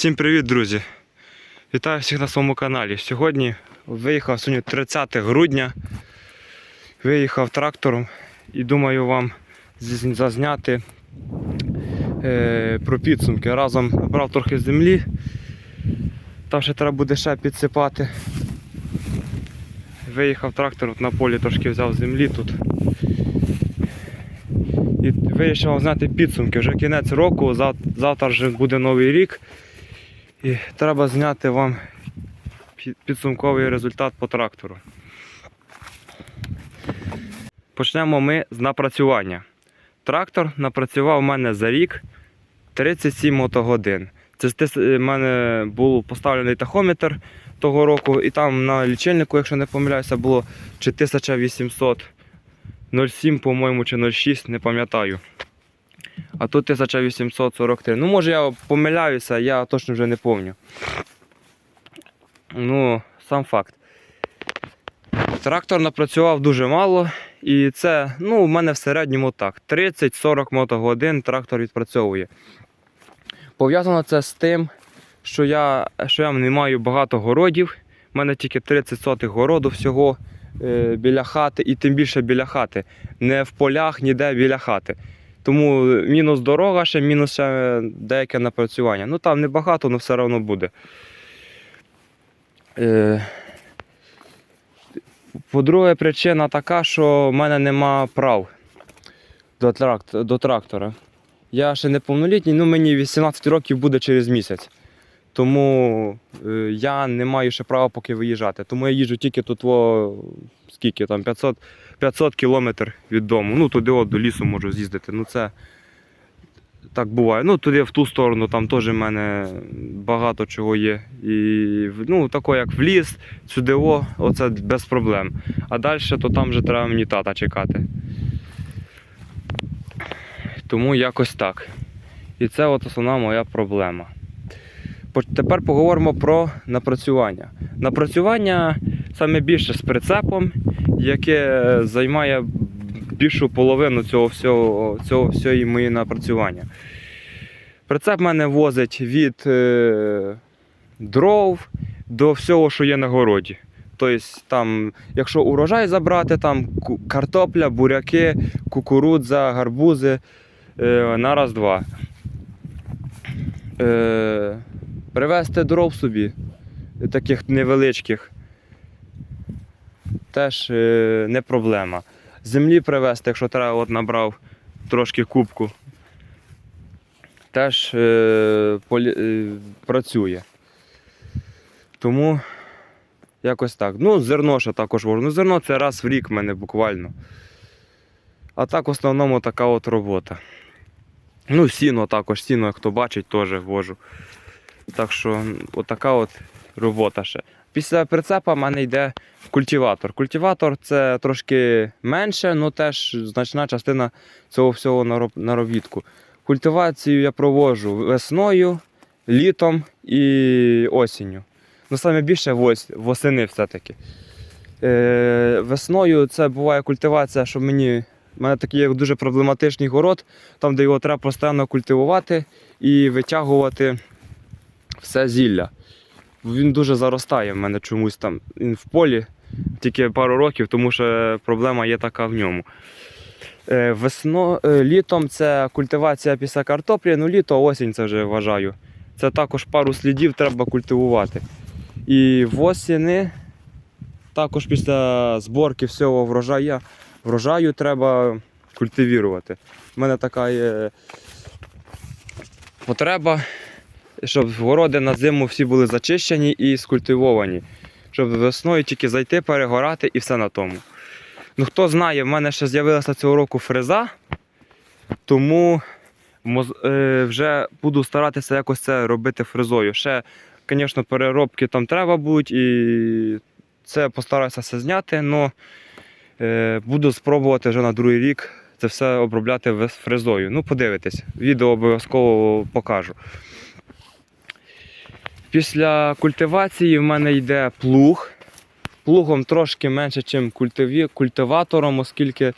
Всім привіт, друзі! Вітаю всіх на своєму каналі. Сьогодні виїхав сьогодні 30 грудня. Виїхав трактором і думаю вам зазняти е, про підсумки. Разом набрав трохи землі. Там ще треба буде ще підсипати. Виїхав трактор на полі трошки взяв землі тут. І вирішив зняти підсумки. Вже кінець року, завтра вже буде новий рік. І треба зняти вам підсумковий результат по трактору. Почнемо ми з напрацювання. Трактор напрацював у мене за рік 37 мотогодин. Це в мене був поставлений тахометр того року, і там на лічильнику, якщо не помиляюся, було чи 1800 07, по-моєму, чи 06, не пам'ятаю. А тут 1843. Ну, може я помиляюся, я точно вже не пам'ятаю. Ну, сам факт. Трактор напрацював дуже мало. І це, ну, у мене в середньому так. 30-40 мотогодин трактор відпрацьовує. Пов'язано це з тим, що я, що я не маю багато городів. У мене тільки 30 сотих городу всього е, біля хати, і тим більше біля хати. Не в полях, ніде біля хати. Тому мінус дорога, ще мінус ще деяке напрацювання. Ну там небагато, але все одно буде. Е, по-друге, причина така, що в мене нема прав до, тракт, до трактора. Я ще не повнолітній, ну мені 18 років буде через місяць. Тому е, я не маю ще права поки виїжджати. Тому я їжджу тільки тут, скільки там, 500, 500 кілометрів від дому. Ну, туди от, до лісу можу з'їздити. Ну це так буває. Ну, туди в ту сторону, там теж в мене багато чого є. І ну, тако, як в ліс, сюди, о, оце без проблем. А далі то там вже треба мені тата чекати. Тому якось так. І це от основна моя проблема. Тепер поговоримо про напрацювання. Напрацювання саме більше з прицепом, яке займає більшу половину цього всього, цього всього мої напрацювання. Прицеп мене возить від е, дров до всього, що є на городі. Тобто, там, якщо урожай забрати, там картопля, буряки, кукурудза, гарбузи е, на раз-два. Е, привезти дров собі, таких невеличких, теж е, не проблема. Землі привезти, якщо треба, от набрав трошки кубку, теж е, е, працює. Тому якось так. Ну, зерно ще також вожу. Ну, зерно це раз в рік в мене буквально. А так в основному така от робота. Ну, сіно також, сіно, як хто бачить, теж вожу. Так що отака от робота ще. Після прицепа в мене йде культиватор. Культиватор це трошки менше, але теж значна частина цього всього нароб- наробітку. Культивацію я проводжу весною, літом і осінню. Ну, саме більше восени все-таки. Е, весною це буває культивація, що мені. У мене такий дуже проблематичний город, там, де його треба постійно культивувати і витягувати все зілля. Він дуже заростає в мене чомусь там. Він в полі тільки пару років, тому що проблема є така в ньому. Е, Весно, е, літом це культивація після картоплі, ну літо, осінь це вже вважаю. Це також пару слідів треба культивувати. І восени також після зборки всього врожаю, врожаю треба культивувати. У мене така є потреба, щоб городи на зиму всі були зачищені і скультивовані. Щоб весною тільки зайти, перегорати і все на тому. Ну, хто знає, в мене ще з'явилася цього року фреза, тому е, вже буду старатися якось це робити фрезою. Ще, звісно, переробки там треба будуть, і це постараюся все зняти, але буду спробувати вже на другий рік це все обробляти фрезою. Ну, подивитесь, відео обов'язково покажу. Після культивації в мене йде плуг. Плугом трошки менше, ніж культиві... культиватором, оскільки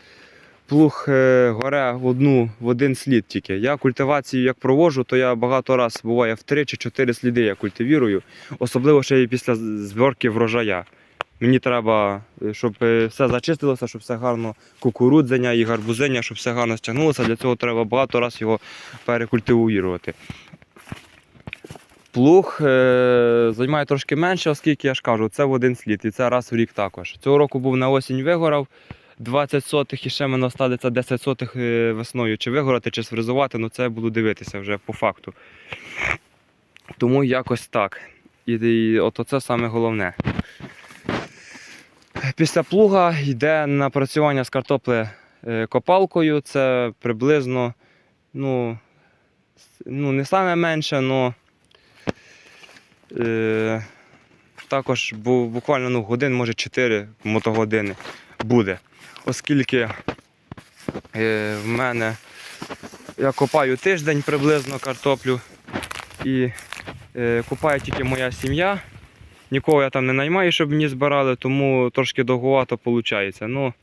плуг е, горе в одну в один слід тільки. Я культивацію як проводжу, то я багато раз буває в 3 чи 4 сліди я культивірую, особливо ще й після зборки врожая. Мені треба, е, щоб е, все зачистилося, щоб все гарно кукурудзення і гарбузення, щоб все гарно стягнулося. Для цього треба багато разів його перекультивувати. Плуг е, займає трошки менше, оскільки я ж кажу, це в один слід, і це раз в рік також. Цього року був на осінь вигорав 20 сотих і ще мене осталиться 10 сотих е, весною. Чи вигорати, чи сфризувати, ну це буду дивитися вже по факту. Тому якось так. І, і от це саме головне. Після плуга йде напрацювання з картопли е, копалкою. Це приблизно, ну, ну не саме менше, але е, також бу- буквально ну, годин, може 4 мотогодини буде. Оскільки е, в мене я копаю тиждень приблизно картоплю і е, копає тільки моя сім'я. Нікого я там не наймаю, щоб мені збирали, тому трошки довгувато виходить. Ну,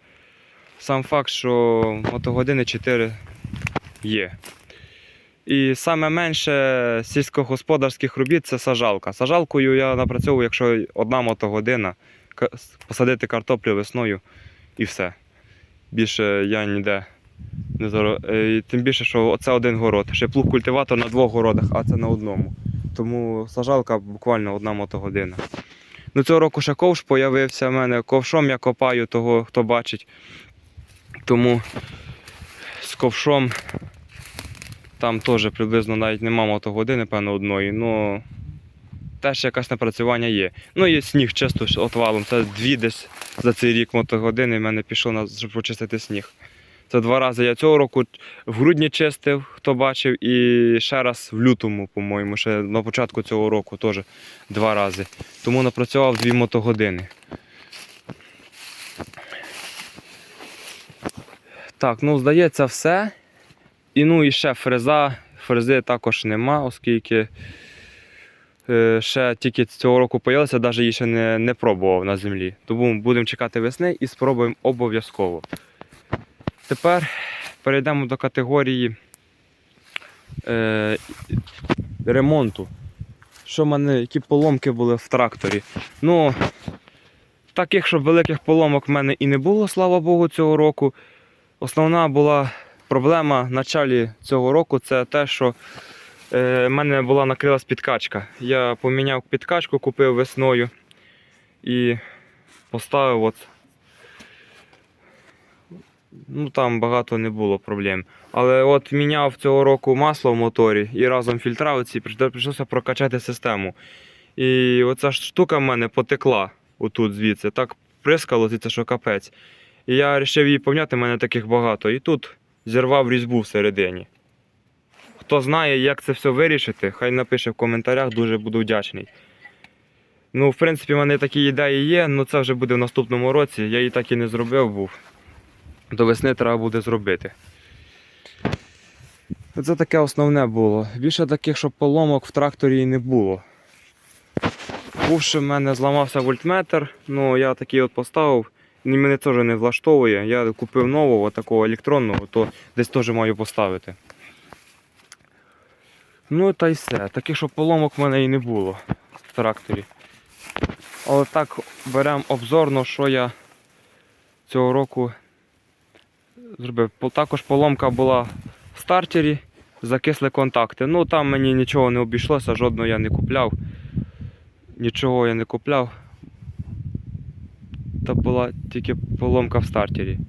сам факт, що мотогодини 4 є. І саме менше сільськогосподарських робіт це сажалка. Сажалкою я напрацьовую, якщо одна мотогодина, посадити картоплю весною і все. Більше я ніде не заро... е, Тим більше, що це один город. Ще плуг культиватор на двох городах, а це на одному. Тому сажалка буквально одна мотогодина. Ну, цього року ще ковш появився в мене. Ковшом я копаю того, хто бачить. Тому з ковшом там теж приблизно навіть нема мотогодини, певно, одної. Ну теж якесь напрацювання є. Ну і сніг чисто отвалом. Це дві десь за цей рік мотогодини в мене пішло на щоб почистити сніг. Це два рази я цього року в грудні чистив, хто бачив, і ще раз в лютому, по-моєму, ще на початку цього року теж два рази. Тому напрацював дві мотогодини. Так, ну здається, все. І ну і ще фреза. Фрези також нема, оскільки е, ще тільки цього року появилася, навіть її ще не, не пробував на землі. Тому будемо чекати весни і спробуємо обов'язково. Тепер перейдемо до категорії е, ремонту. Що в мене, які поломки були в тракторі. Ну, таких, щоб великих поломок в мене і не було, слава Богу, цього року. Основна була проблема в началі цього року це те, що е, в мене була накрилась підкачка. Я поміняв підкачку, купив весною і поставив от ну там багато не було проблем. Але от міняв цього року масло в моторі і разом фільтра оці прийшлося прокачати систему. І оця штука в мене потекла отут звідси. Так прискало звідси, що капець. І я вирішив її поміняти, в мене таких багато. І тут зірвав різьбу всередині. Хто знає, як це все вирішити, хай напише в коментарях, дуже буду вдячний. Ну, в принципі, в мене такі ідеї є, але це вже буде в наступному році. Я її так і не зробив був. До весни треба буде зробити. Це таке основне було. Більше таких, щоб поломок в тракторі і не було. Був ще в мене зламався вольтметр, ну я такий от поставив. Мене теж не влаштовує. Я купив нового такого електронного, то десь теж маю поставити. Ну та й все. Таких, щоб поломок в мене і не було в тракторі. Але так беремо обзорно, що я цього року зробив. Також поломка була в стартері, закисли контакти. Ну там мені нічого не обійшлося, жодного я не купляв. Нічого я не купляв. Та була тільки поломка в стартері.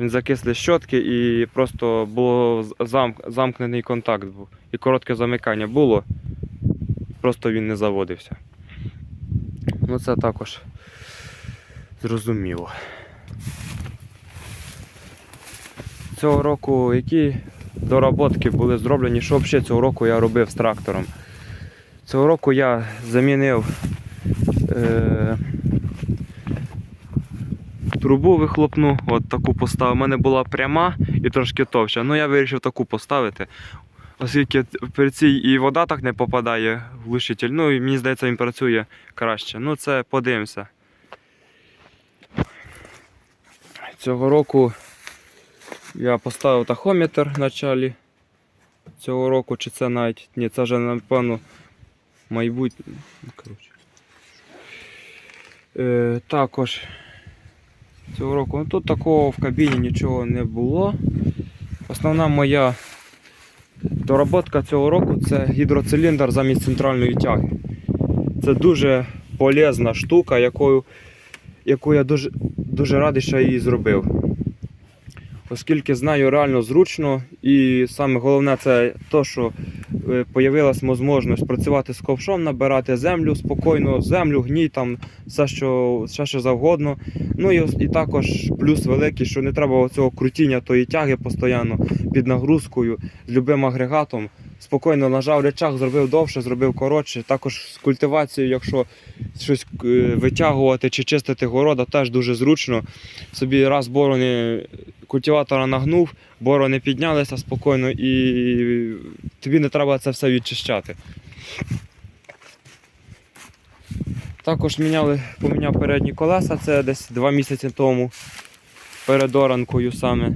Він закисли щотки і просто було замк, замкнений контакт був. І коротке замикання було. Просто він не заводився. Ну це також зрозуміло. Цього року які доработки були зроблені, що взагалі цього року я робив з трактором. Цього року я замінив е, трубу вихлопну, от таку поставив. У мене була пряма і трошки товща. Ну я вирішив таку поставити. Оскільки при цій і вода так не попадає в глушитель. Ну і мені здається, він працює краще. Ну це подивимося. Цього року Я поставив тахометр в началі цього року, чи це навіть. Ні, це вже напевно майбутнє. Ну. Е, також цього року. Ну, тут такого в кабіні нічого не було. Основна моя доработка цього року це гідроциліндр замість центральної тяги. Це дуже полезна штука, якою, яку я дуже, дуже радий, що її зробив. Оскільки знаю реально зручно, і саме головне це те, що з'явилася можливість працювати з ковшом, набирати землю спокійно, землю, гній, там все, що, все, що завгодно. Ну і, і також плюс великий, що не треба цього крутіння тої тяги постійно під нагрузкою з любим агрегатом. Спокійно нажав речах, зробив довше, зробив коротше. Також з культивацією, якщо щось е, витягувати чи чистити города, теж дуже зручно. Собі раз борони культиватора нагнув, борони піднялися спокійно і тобі не треба це все відчищати. Також міняли, поміняв передні колеса, це десь два місяці тому перед оранкою саме.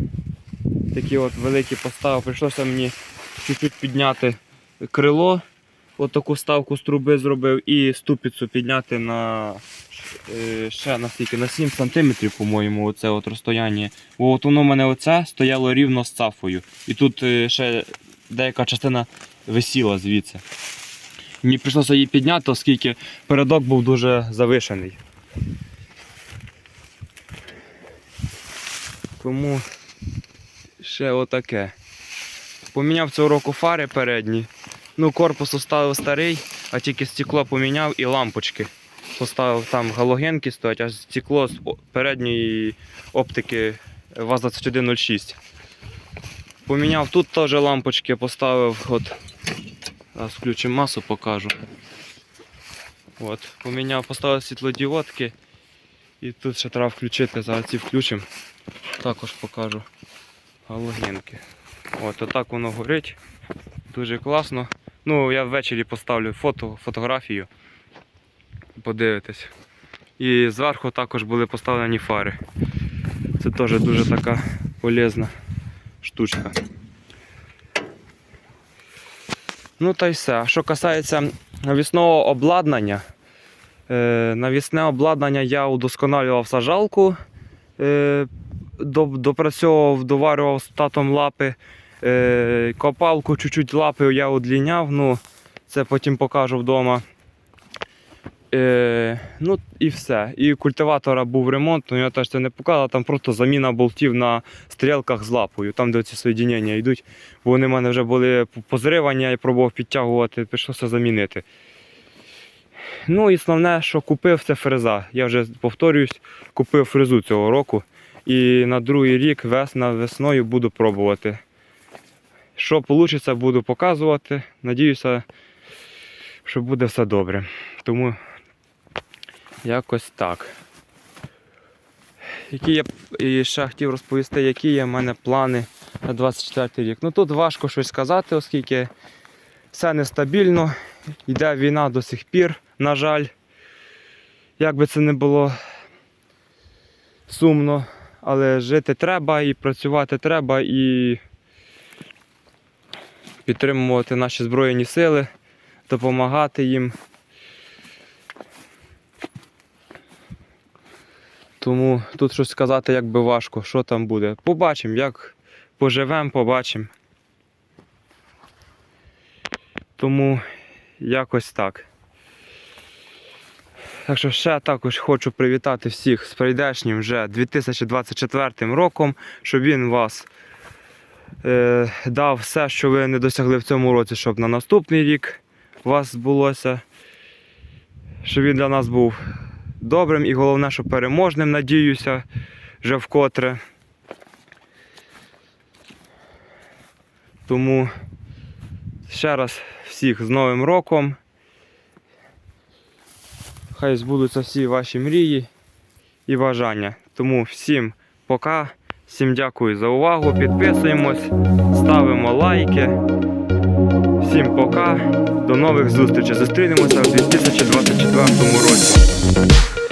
Такі от великі поставив. Прийшлося мені чуть-чуть підняти крило, от таку ставку з труби зробив, і ступицю підняти на е, ще на скільки, на 7 см, по-моєму, оце от розстояння. Бо от воно в мене оце стояло рівно з цафою. І тут е, ще деяка частина висіла звідси. Мені прийшлося її підняти, оскільки передок був дуже завишений. Тому ще отаке. Поміняв цього року фари передні. Ну, корпус оставив старий, а тільки стекло поміняв і лампочки. Поставив там галогенки стоять, а стекло з передньої оптики ВАЗ-2106. Поміняв тут теж лампочки, поставив от. Зараз включимо масу, покажу. От, поміняв, поставив світлодіодки. І тут ще треба включити, зараз ці включимо. Також покажу галогенки. От, отак воно горить. Дуже класно. Ну, я ввечері поставлю фото, фотографію. Подивитись. І зверху також були поставлені фари. Це теж дуже така полезна штучка. Ну та й все. А Що касається навісного обладнання, е, навісне обладнання я удосконалював сажалку, е, допрацьовував, доварював з татом лапи. Е, копалку чуть-чуть лапи я удліняв, ну це потім покажу вдома. Е, ну і все. І культиватора був ремонт, ну я теж це не показав, там просто заміна болтів на стрілках з лапою, там де ці соєдінення йдуть, бо вони в мене вже були позривання, я пробував підтягувати, прийшлося замінити. Ну і основне, що купив, це фреза. Я вже повторююсь, купив фрезу цього року. І на другий рік весна, весною буду пробувати. Що вийде, буду показувати. Надіюся, що буде все добре. Тому якось так. Які я і ще хотів розповісти, які є в мене плани на 24 рік. Ну тут важко щось сказати, оскільки все нестабільно, йде війна до сих пір, на жаль. Як би це не було сумно, але жити треба і працювати треба, і підтримувати наші Збройні сили, допомагати їм. Тому тут щось сказати якби важко, що там буде. Побачимо, як поживемо, побачимо. Тому якось так. Так що ще також хочу привітати всіх з прийдешнім вже 2024 роком, щоб він вас е, дав все, що ви не досягли в цьому році, щоб на наступний рік у вас збулося. Щоб він для нас був добрим і головне, що переможним, надіюся, вже вкотре. Тому ще раз всіх з Новим роком. Хай збудуться всі ваші мрії і бажання. Тому всім пока, всім дякую за увагу. Підписуємось, ставимо лайки. Всім пока, до нових зустрічей. Зустрінемося у 2024 році.